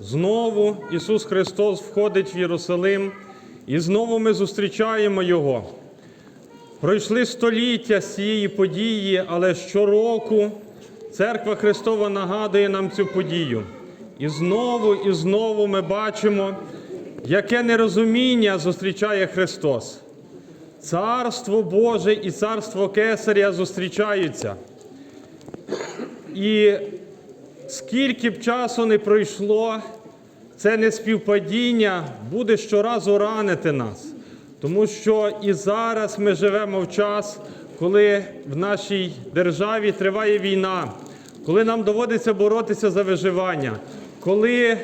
Знову Ісус Христос входить в Єрусалим, і знову ми зустрічаємо Його. Пройшли століття з цієї події, але щороку Церква Христова нагадує нам цю подію. І знову і знову ми бачимо, яке нерозуміння зустрічає Христос. Царство Боже і царство Кесаря зустрічаються. І скільки б часу не пройшло, це неспівпадіння буде щоразу ранити нас. Тому що і зараз ми живемо в час, коли в нашій державі триває війна, коли нам доводиться боротися за виживання, коли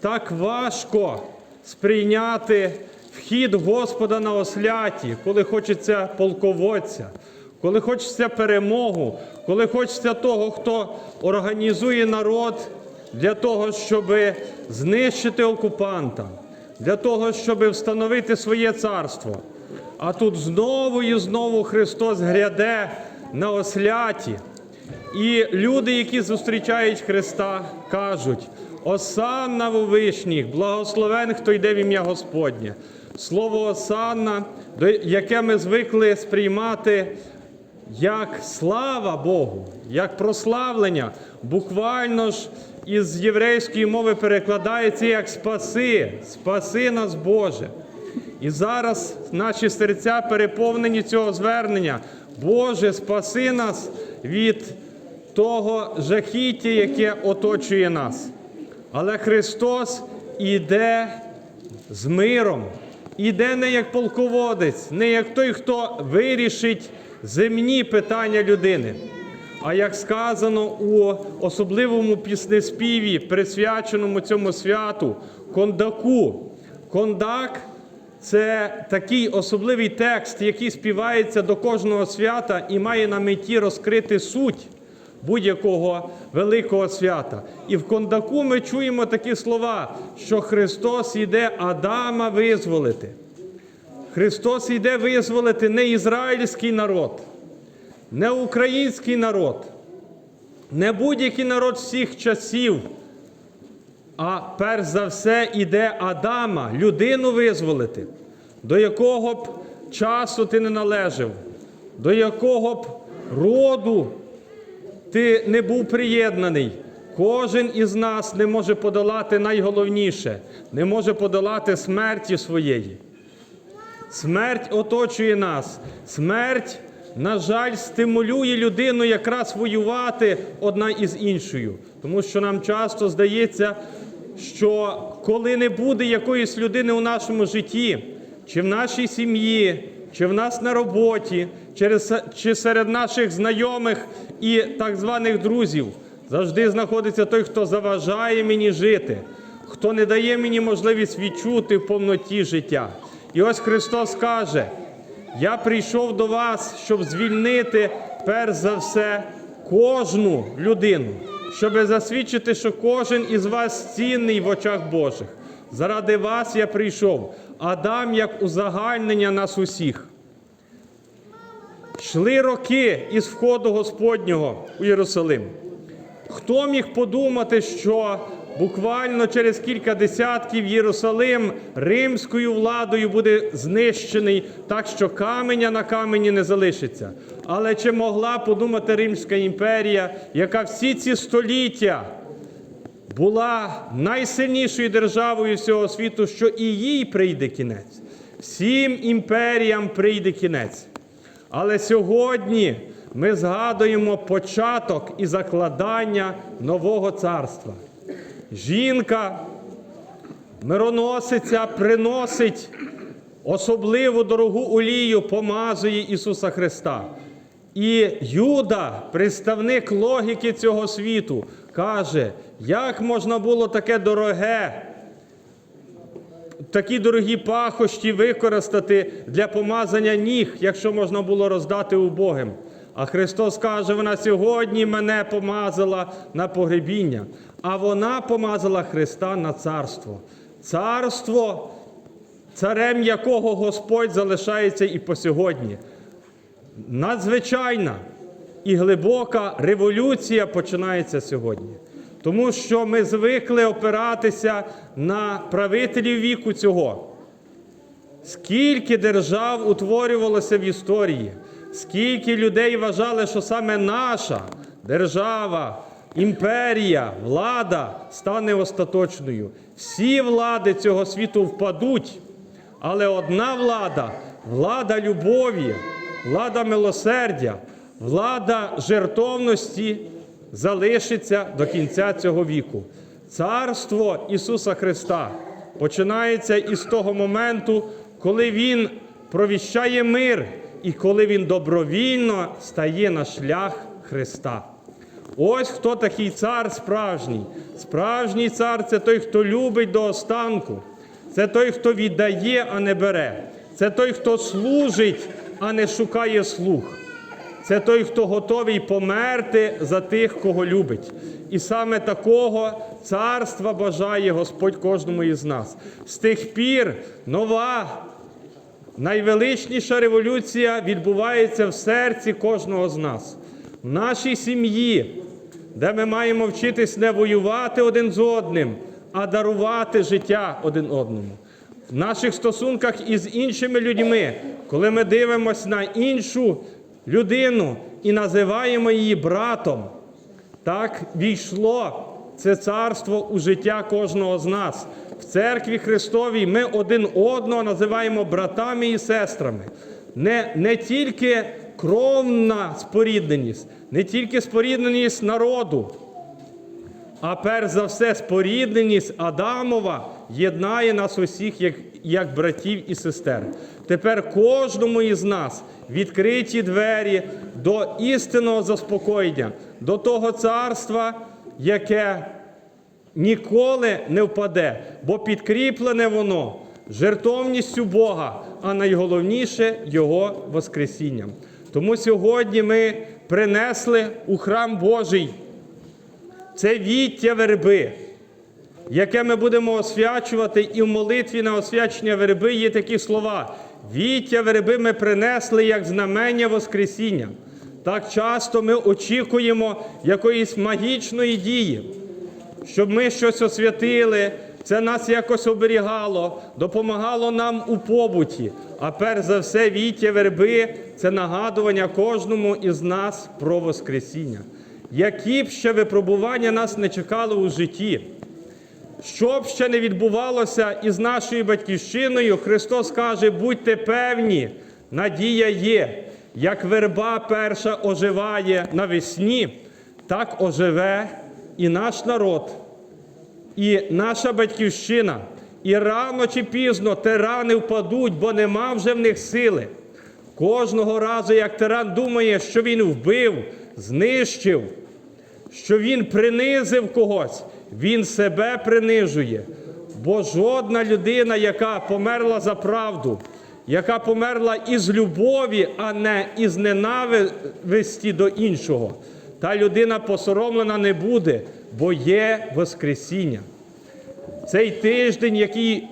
так важко сприйняти вхід Господа на осляті, коли хочеться полководця, коли хочеться перемогу, коли хочеться того, хто організує народ для того, щоб знищити окупанта, для того, щоб встановити своє царство. А тут знову і знову Христос гряде на осляті. І люди, які зустрічають Христа, кажуть: Осанна в вишніх, благословен, хто йде в ім'я Господнє. Слово Осанна, яке ми звикли сприймати як слава Богу, як прославлення, буквально ж із єврейської мови перекладається як спаси, спаси нас Боже. І зараз наші серця переповнені цього звернення. Боже, спаси нас від того жахіття, яке оточує нас. Але Христос іде з миром, іде не як полководець, не як той, хто вирішить земні питання людини. А як сказано у особливому піснеспіві, присвяченому цьому святу, кондаку. Кондак це такий особливий текст, який співається до кожного свята і має на меті розкрити суть будь-якого великого свята. І в кондаку ми чуємо такі слова, що Христос йде Адама визволити. Христос йде визволити не ізраїльський народ, не український народ, не будь-який народ всіх часів. А перш за все іде Адама, людину визволити, до якого б часу ти не належав, до якого б роду ти не був приєднаний. Кожен із нас не може подолати найголовніше, не може подолати смерті своєї. Смерть оточує нас. Смерть, на жаль, стимулює людину якраз воювати одна із іншою. Тому що нам часто здається, що коли не буде якоїсь людини у нашому житті, чи в нашій сім'ї, чи в нас на роботі, чи серед наших знайомих і так званих друзів, завжди знаходиться той, хто заважає мені жити, хто не дає мені можливість відчути в повноті життя. І ось Христос каже: я прийшов до вас, щоб звільнити перш за все кожну людину, щоб засвідчити, що кожен із вас цінний в очах Божих. Заради вас я прийшов, а дам як узагальнення нас усіх. Йшли роки із входу Господнього у Єрусалим. Хто міг подумати, що буквально через кілька десятків Єрусалим римською владою буде знищений так, що каменя на камені не залишиться. Але чи могла подумати Римська імперія, яка всі ці століття була найсильнішою державою всього світу, що і їй прийде кінець. Всім імперіям прийде кінець. Але сьогодні ми згадуємо початок і закладання нового царства. Жінка, мироносиця, приносить особливу дорогу олію, помазує Ісуса Христа. І Юда, представник логіки цього світу, каже, як можна було таке дороге, такі дорогі пахощі використати для помазання ніг, якщо можна було роздати убогим. А Христос каже, вона сьогодні мене помазала на погребіння, а вона помазала Христа на царство. Царство, царем якого Господь залишається і по сьогодні. Надзвичайна і глибока революція починається сьогодні. Тому що ми звикли опиратися на правителів віку цього. Скільки держав утворювалося в історії, скільки людей вважали, що саме наша держава, імперія, влада стане остаточною. Всі влади цього світу впадуть, але одна влада влада любові, влада милосердя, влада жертовності залишиться до кінця цього віку. Царство Ісуса Христа починається із того моменту, коли Він провіщає мир і коли Він добровільно стає на шлях Христа. Ось хто такий цар справжній. Справжній цар це той, хто любить до останку. Це той, хто віддає, а не бере. Це той, хто служить, а не шукає слуг. Це той, хто готовий померти за тих, кого любить. І саме такого царства бажає Господь кожному із нас. З тих пір нова, найвеличніша революція відбувається в серці кожного з нас, в нашій сім'ї, де ми маємо вчитись не воювати один з одним, а дарувати життя один одному. В наших стосунках із іншими людьми, коли ми дивимося на іншу людину і називаємо її братом, так війшло це царство у життя кожного з нас. В церкві Христовій ми один одного називаємо братами і сестрами. Не, не тільки кровна спорідненість, не тільки спорідненість народу, а перш за все, спорідненість Адамова єднає нас усіх як, як братів і сестер. Тепер кожному із нас відкриті двері до істинного заспокоєння, до того царства, яке ніколи не впаде, бо підкріплене воно жертовністю Бога, а найголовніше Його Воскресінням. Тому сьогодні ми принесли у храм Божий це віття верби, яке ми будемо освячувати, і в молитві на освячення верби є такі слова. Віття верби ми принесли як знамення Воскресіння. Так часто ми очікуємо якоїсь магічної дії, щоб ми щось освятили, це нас якось оберігало, допомагало нам у побуті. А перш за все, віття верби це нагадування кожному із нас про Воскресіння. Які б ще випробування нас не чекали у житті, що б ще не відбувалося із нашою батьківщиною, Христос каже: будьте певні, надія є. Як верба перша оживає навесні, так оживе і наш народ, і наша батьківщина. І рано чи пізно тирани впадуть, бо нема вже в них сили. Кожного разу, як тиран думає, що він вбив, знищив, що він принизив когось, він себе принижує. Бо жодна людина, яка померла за правду, яка померла із любові, а не із ненависті до іншого, та людина посоромлена не буде, бо є Воскресіння. Цей тиждень, який,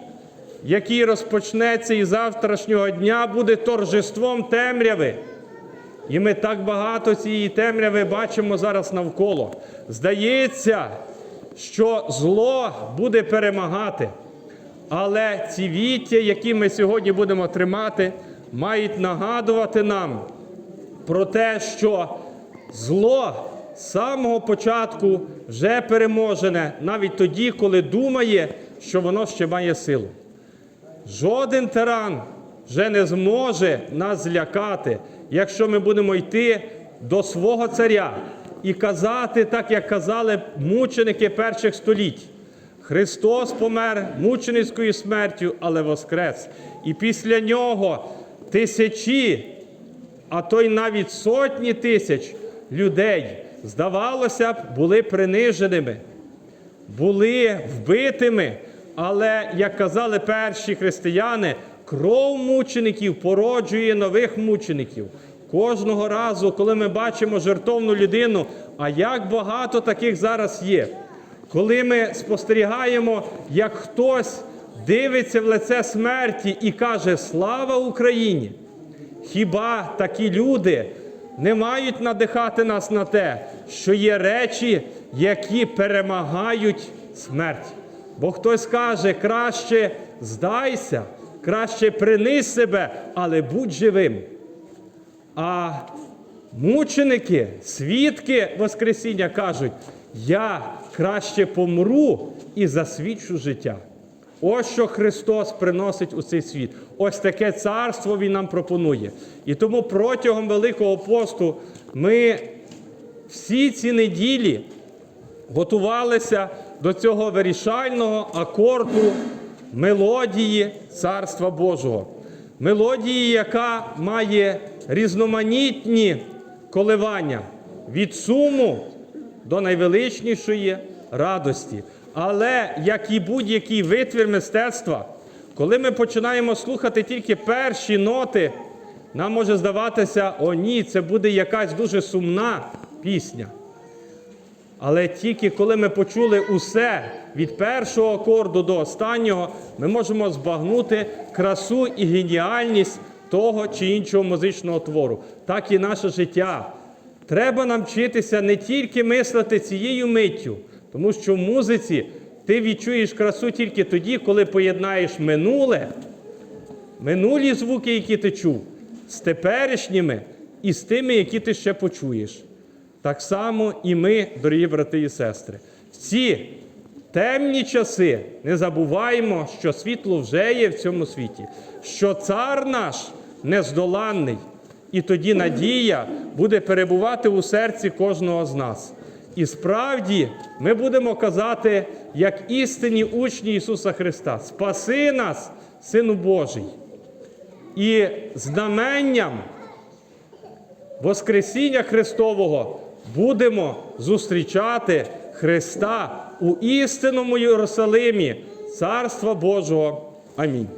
який розпочнеться із завтрашнього дня, буде торжеством темряви. І ми так багато цієї темряви бачимо зараз навколо. Здається, що зло буде перемагати. Але ці віття, які ми сьогодні будемо тримати, мають нагадувати нам про те, що зло з самого початку вже переможене, навіть тоді, коли думає, що воно ще має силу. Жоден тиран вже не зможе нас злякати, якщо ми будемо йти до свого царя і казати, так як казали мученики перших століть. Христос помер мученицькою смертю, але воскрес. І після нього тисячі, а то й навіть сотні тисяч людей, здавалося б, були приниженими, були вбитими. Але, як казали перші християни, кров мучеників породжує нових мучеників. Кожного разу, коли ми бачимо жертовну людину, а як багато таких зараз є, коли ми спостерігаємо, як хтось дивиться в лице смерті і каже Слава Україні! Хіба такі люди не мають надихати нас на те, що є речі, які перемагають смерть. Бо хтось каже, краще здайся, краще принись себе, але будь живим. А мученики, свідки Воскресіння кажуть, я краще помру і засвідчу життя. Ось що Христос приносить у цей світ. Ось таке царство Він нам пропонує. І тому протягом Великого посту ми всі ці неділі готувалися до цього вирішального акорду мелодії Царства Божого. Мелодії, яка має різноманітні коливання від суму до найвеличнішої радості. Але як і будь-який витвір мистецтва, коли ми починаємо слухати тільки перші ноти, нам може здаватися, о ні, це буде якась дуже сумна пісня. Але тільки коли ми почули усе від першого акорду до останнього, ми можемо збагнути красу і геніальність того чи іншого музичного твору. Так і наше життя. Треба нам вчитися не тільки мислити цією миттю, тому що в музиці ти відчуєш красу тільки тоді, коли поєднаєш минуле, минулі звуки, які ти чув, з теперішніми і з тими, які ти ще почуєш. Так само і ми, дорогі брати і сестри. В ці темні часи не забуваємо, що світло вже є в цьому світі, що цар наш нездоланний, і тоді надія буде перебувати у серці кожного з нас. І справді ми будемо казати, як істинні учні Ісуса Христа: Спаси нас, Сину Божий. І знаменням Воскресіння Христового будемо зустрічати Христа у істинному Єрусалимі, Царства Божого. Амінь.